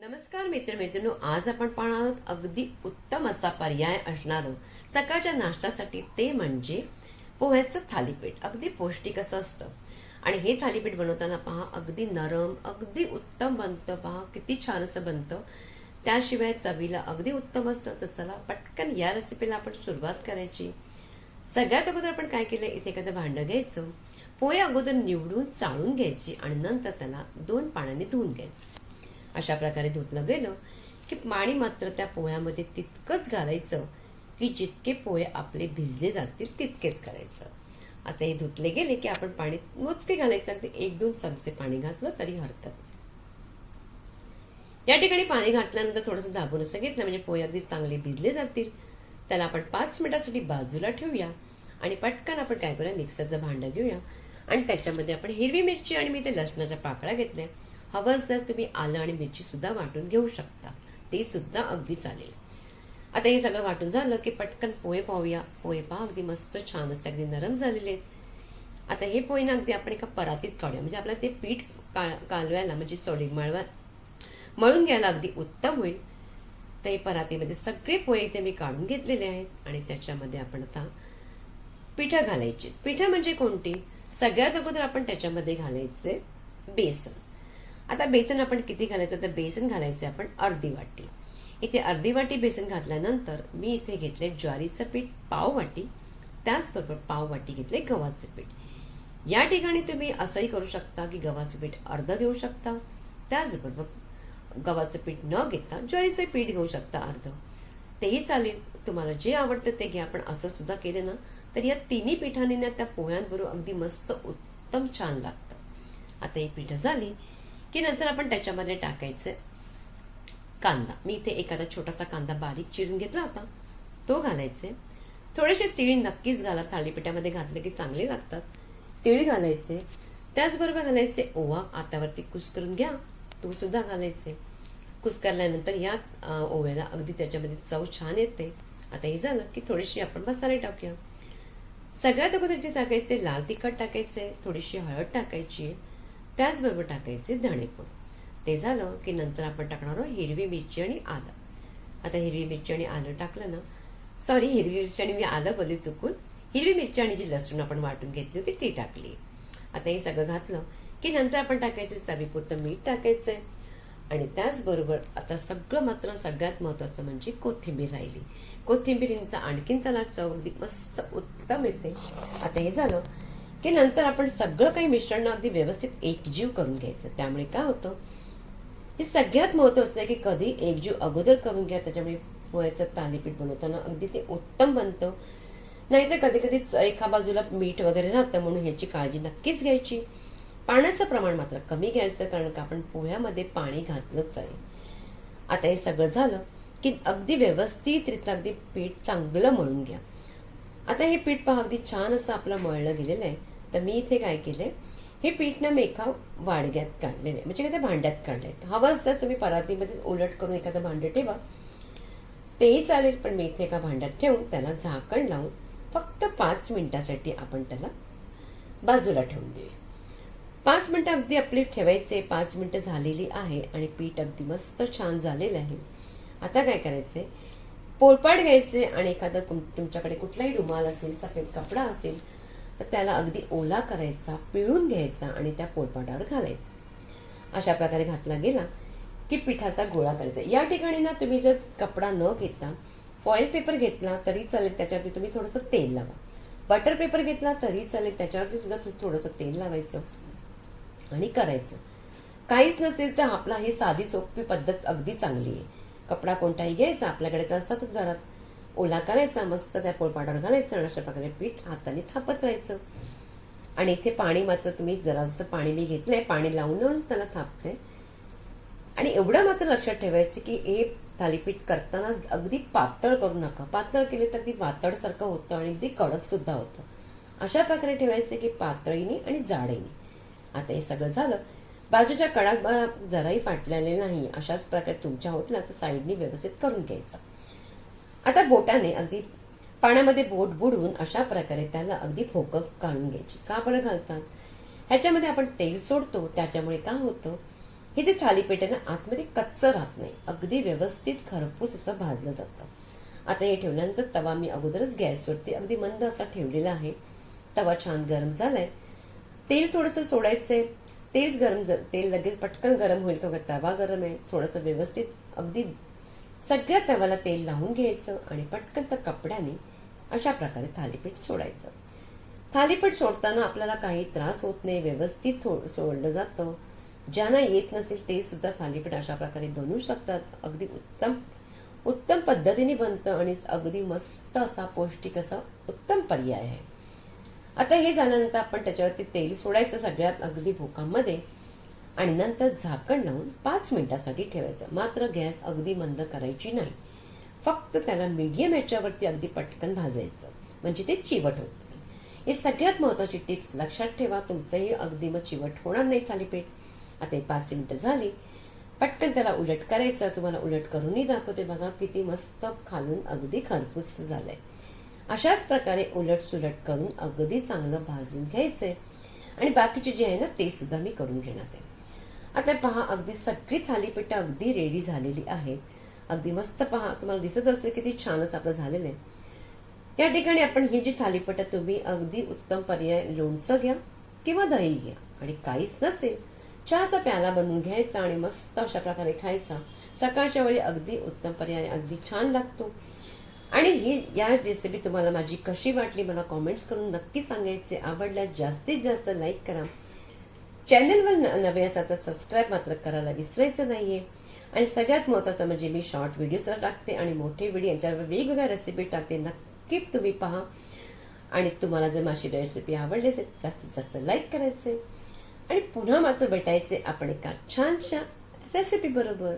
नमस्कार मित्रमैत्रिणींनो आज आपण पाहणार आहोत अगदी उत्तम असा पर्याय असणारं हो. सकाळच्या नाश्त्यासाठी ते म्हणजे पोह्याचं थालीपीठ. अगदी पौष्टिक असं असतं. आणि हे थालीपीठ बनवताना पहा अगदी नरम अगदी उत्तम बनतं पहा. किती छान असं बनतं. त्याशिवाय चवीला अगदी उत्तम असतं. तर चला पटकन या रेसिपीला आपण सुरुवात करायची. सगळ्यात अगोदर आपण काय केलं इथे एखादं भांडं घ्यायचं. पोहे अगोदर निवडून चाळून घ्यायची आणि नंतर त्याला दोन पाण्याने धुवून घ्यायचं. अशा प्रकारे धुतलं गेलं की पाणी मात्र त्या पोह्यामध्ये तितकंच घालायचं की जितके पोहे आपले भिजले जातील तितकेच करायचं. आता हे धुतले गेले की आपण पाणी मोजके घालायचं. अगदी एक दोन चमचे पाणी घातलं तरी हरकत नाही. या ठिकाणी पाणी घातल्यानंतर थोडंसं दाबून असं घेतलं म्हणजे पोहे अगदी चांगले भिजले जातील. त्याला आपण पाच मिनिटासाठी बाजूला ठेवूया आणि पटकन आपण काय करूया? मिक्सरचं भांडं घेऊया. आणि त्याच्यामध्ये आपण हिरवी मिरची आणि मी ते लसणाच्या पाकळ्या घेतल्या. हवं असल्यास तुम्ही आलं आणि मिरची सुद्धा वाटून घेऊ शकता. ते सुद्धा अगदी चालेल. आता हे सगळं वाटून झालं की पटकन पोहे पाहूया. पोहे पहा अगदी मस्त छान असते अगदी नरम झालेले आहेत. आता हे पोहे ना अगदी आपण एका परातीत काढूया. म्हणजे आपल्याला ते पीठ काळ- कालवायला म्हणजे सॉरी मळवा मळून घ्यायला अगदी उत्तम होईल. तर हे परातीमध्ये सगळे पोहे इथे मी काढून घेतलेले आहेत. आणि त्याच्यामध्ये आपण आता पिठं घालायची पिठं म्हणजे कोणती? सगळ्यात अगोदर आपण त्याच्यामध्ये घालायचे बेसन. आता बेसन आपण किती घालायचं? तर बेसन घालायचं आपण अर्धी वाटी. इथे अर्धी वाटी बेसन घातल्यानंतर मी इथे घेतले ज्वारीचं पीठ पाव वाटी. त्याचबरोबर पाव वाटी घेतले गव्हाचे पीठ. या ठिकाणी तुम्ही असंही करू शकता की गव्हाचं पीठ अर्ध घेऊ शकता. त्याचबरोबर गव्हाचं पीठ न घेता ज्वारीचं पीठ घेऊ शकता अर्ध. तेही चालेल. तुम्हाला जे आवडतं ते घ्या. पण असं सुद्धा केलं ना तर या तिन्ही पिठांनी ना त्या पोह्यांबरोबर अगदी मस्त उत्तम छान लागतं. आता ही पिठं झाली. की नंतर आपण त्याच्यामध्ये टाकायचं कांदा. मी इथे एखादा छोटासा कांदा बारीक चिरून घेतला होता. तो घालायचे थोडेसे तिळ नक्कीच घाला. थालीपीठामध्ये घातले की चांगले लागतात. तिळी घालायचे त्याचबरोबर घालायचे ओवा. आतावरती कुस्करून घ्या. तो सुद्धा घालायचे कुस्करल्यानंतर या ओव्याला अगदी त्याच्यामध्ये चव छान येते. आता हे झालं की थोडीशी आपण मसाले टाकूया. सगळ्यात अगोदर जे टाकायचे लाल तिखट टाकायचे थोडीशी हळद टाकायची त्याचबरोबर टाकायचे धणेपूड ते झालं की नंतर आपण टाकणार आहोत हिरवी मिरची आणि आलं. आता हिरवी मिरची आणि आलं टाकलं ना सॉरी हिरवी मिरची आणि मी आलं बोलले चुकून. हिरवी मिरची आणि जी लसूण आपण वाटून घेतली होती ती टाकली. आता हे सगळं घातलं की नंतर आपण टाकायचे चवीपुरतं मीठ टाकायचंय. आणि त्याचबरोबर आता सगळं मात्र सगळ्यात महत्वाचं म्हणजे कोथिंबीर राहिली. कोथिंबीरीनंतर आणखीन त्याला चव अगदी मस्त उत्तम येते. आता हे झालं की नंतर आपण सगळं काही मिश्रण अगदी व्यवस्थित एकजीव करून घ्यायचं. त्यामुळे काय होतं? हे सगळ्यात महत्वाचं आहे की कधी एकजीव अगोदर करून घ्या त्याच्यामुळे पोह्याचं तालीपीठ बनवताना अगदी ते उत्तम बनतं. नाहीतर कधी कधी एका बाजूला मीठ वगैरे राहतं म्हणून ह्याची काळजी नक्कीच घ्यायची. पाण्याचं प्रमाण मात्र कमी घ्यायचं कारण का आपण पोह्यामध्ये पाणी घातलंच आहे. आता हे सगळं झालं की अगदी व्यवस्थितरित्या अगदी पीठ चांगलं मळून घ्या. आता हे पीठ पहा अगदी छान असं आपलं मळलं गेलेलं आहे. तर मी इथे काय केलंय? हे पीठ ना मी एका वाडग्यात काढलेलं आहे. म्हणजे एखाद्या भांड्यात काढलंय. हवं असतं तुम्ही परातीमध्ये उलट करून एखादं भांडं ठेवा. तेही चालेल पण मी इथे एका भांड्यात ठेवून त्याला झाकण लावून फक्त पाच मिनिटासाठी आपण त्याला बाजूला ठेवून देऊया. पाच मिनटं अगदी आपली ठेवायचे पाच मिनिटं झालेली आहे आणि पीठ अगदी मस्त छान झालेलं आहे. आता काय करायचंय? पोळपाट घ्यायचे आणि एखादं तुम- तुमच्याकडे कुठलाही रुमाल असेल सफेद कपडा असेल तर त्याला अगदी ओला करायचा पिळून घ्यायचा आणि त्या पोळपाटावर घालायचा. अशा प्रकारे घातला गेला की पिठाचा गोळा करायचा. या ठिकाणी ना तुम्ही जर कपडा न घेता फॉईल पेपर घेतला तरी चालेल त्याच्यावरती तुम्ही थोडंसं तेल लावा. बटर पेपर घेतला तरी चालेल त्याच्यावरती सुद्धा थोडंसं तेल लावायचं आणि करायचं. काहीच नसेल तर आपला ही साधी सोपी पद्धत अगदी चांगली आहे. कपडा कोणताही घ्यायचा आपल्याकडे तर असतातच घरात. ओला करायचा मस्त त्या पोळपाटावर घालायचं आणि अशा प्रकारे पीठ हाताने थापत राहायचं. आणि इथे पाणी मात्र तुम्ही जरासं पाणी मी घेतलंय पाणी लावूनच त्याला थापते. आणि एवढं मात्र लक्षात ठेवायचं की हे थालीपीठ करताना अगदी पातळ करू नका. पातळ केले तर अगदी वातडसारखं होतं आणि अगदी कडक सुद्धा होतं. अशा प्रकारे ठेवायचे की पातळीने आणि जाडीने. आता हे सगळं झालं. बाजूच्या कडा जराही फाटलेले नाही. अशाच प्रकारे तुमच्या होतल्या तर साईडने व्यवस्थित करून घ्यायचं. आता बोटाने अगदी पाण्यामध्ये बोट बुडवून अशा प्रकारे त्याला अगदी फोकं काढून घ्यायची. का बरं घालतात? ह्याच्यामध्ये आपण तेल सोडतो त्याच्यामुळे काय होतं? हे जे थालीपीठ आहे ना आतमध्ये कच्चं राहत नाही. अगदी व्यवस्थित खरपूस असं भाजलं जातं. आता हे ठेवल्यानंतर तवा मी अगोदरच गॅसवरती अगदी मंद असा ठेवलेला आहे. तवा छान गरम झालाय. तेल थोडंसं सोडायचंय. तेल गरम तेल लगेच पटकन गरम होईल का तवा गरम आहे. थोडंसं व्यवस्थित अगदी सगळ्या तव्याला तेल लावून घ्यायचं आणि पटकन त्या कपड्याने अशा प्रकारे थालीपीठ सोडायचं. थालीपीठ सोडताना आपल्याला काही त्रास होत नाही व्यवस्थित सोडलं जातं. ज्यांना येत नसेल ते सुद्धा थालीपीठ अशा प्रकारे बनवू शकतात. अगदी उत्तम उत्तम पद्धतीने बनतं आणि अगदी मस्त असा पौष्टिक असा उत्तम पर्याय आहे. आता हे झाल्यानंतर आपण त्याच्यावरती तेल सोडायचं सगळ्यात अगदी भोकामध्ये. आणि नंतर झाकण लावून पाच मिनिटासाठी ठेवायचं. मात्र गॅस अगदी मंद करायची नाही. फक्त त्याला मीडियम याच्यावरती अगदी पटकन भाजायचं. म्हणजे ते चिवट होत नाही. ही सगळ्यात महत्वाची टिप्स लक्षात ठेवा. तुमचंही अगदी मग चिवट होणार नाही थालीपीठ. आता हे पाच मिनिटं झाली. पटकन त्याला उलट करायचं. तुम्हाला उलट करूनही दाखवते बघा किती मस्त खालून अगदी खरपूस झालंय. अशाच प्रकारे उलट सुलट करून अगदी चांगलं भाजून घ्यायचंय. आणि बाकीचे जे आहे ना ते सुद्धा मी करून घेणार आहे. आता पहा अगदी सगळी थालीपीठ अगदी रेडी झालेली आहेत. अगदी मस्त पहा तुम्हाला दिसत असेल किती छानच आपलं झालेलं आहे. या ठिकाणी आपण ही जी थालीपीठं तुम्ही अगदी उत्तम पर्याय लोणचं घ्या किंवा दही घ्या. आणि काहीच नसेल चहाचा प्याला बनवून घ्यायचा आणि मस्त अशा प्रकारे खायचा. सकाळच्या वेळी अगदी उत्तम पर्याय अगदी छान लागतो. आणि ही या रेसिपी तुम्हाला माझी कशी वाटली मला कॉमेंट्स करून नक्की सांगायचे. आवडल्यास जास्तीत जास्त लाईक करा. चॅनलवर न- नवे असाल तर सबस्क्राईब मात्र करायला विसरायचं नाहीये. आणि सगळ्यात महत्त्वाचं म्हणजे मी शॉर्ट व्हिडिओ टाकते आणि मोठे व्हिडिओ यांच्यावर वेगवेगळ्या रेसिपी टाकते. नक्की तुम्ही पहा. आणि तुम्हाला जर माझी रेसिपी आवडली असेल जास्तीत जास्त लाईक करायचे. आणि पुन्हा मात्र भेटायचे आपण एका छानशा रेसिपी बरोबर.